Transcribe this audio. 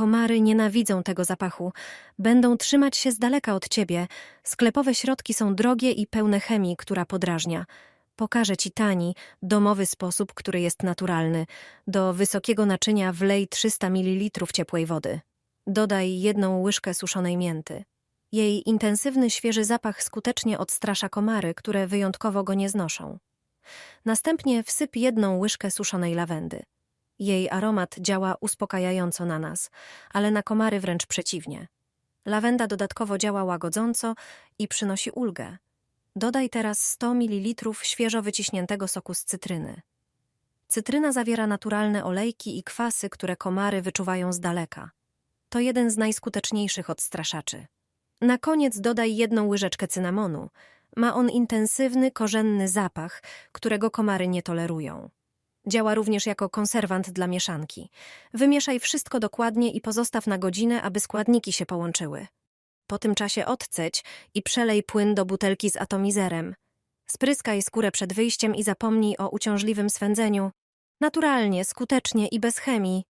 Komary nienawidzą tego zapachu. Będą trzymać się z daleka od ciebie. Sklepowe środki są drogie i pełne chemii, która podrażnia. Pokażę ci tani, domowy sposób, który jest naturalny. Do wysokiego naczynia wlej 300 ml ciepłej wody. Dodaj jedną łyżkę suszonej mięty. Jej intensywny, świeży zapach skutecznie odstrasza komary, które wyjątkowo go nie znoszą. Następnie wsyp jedną łyżkę suszonej lawendy. Jej aromat działa uspokajająco na nas, ale na komary wręcz przeciwnie. Lawenda dodatkowo działa łagodząco i przynosi ulgę. Dodaj teraz 100 ml świeżo wyciśniętego soku z cytryny. Cytryna zawiera naturalne olejki i kwasy, które komary wyczuwają z daleka. To jeden z najskuteczniejszych odstraszaczy. Na koniec dodaj jedną łyżeczkę cynamonu. Ma on intensywny, korzenny zapach, którego komary nie tolerują. Działa również jako konserwant dla mieszanki. Wymieszaj wszystko dokładnie i pozostaw na godzinę, aby składniki się połączyły. Po tym czasie odceć i przelej płyn do butelki z atomizerem. Spryskaj skórę przed wyjściem i zapomnij o uciążliwym swędzeniu. Naturalnie, skutecznie i bez chemii.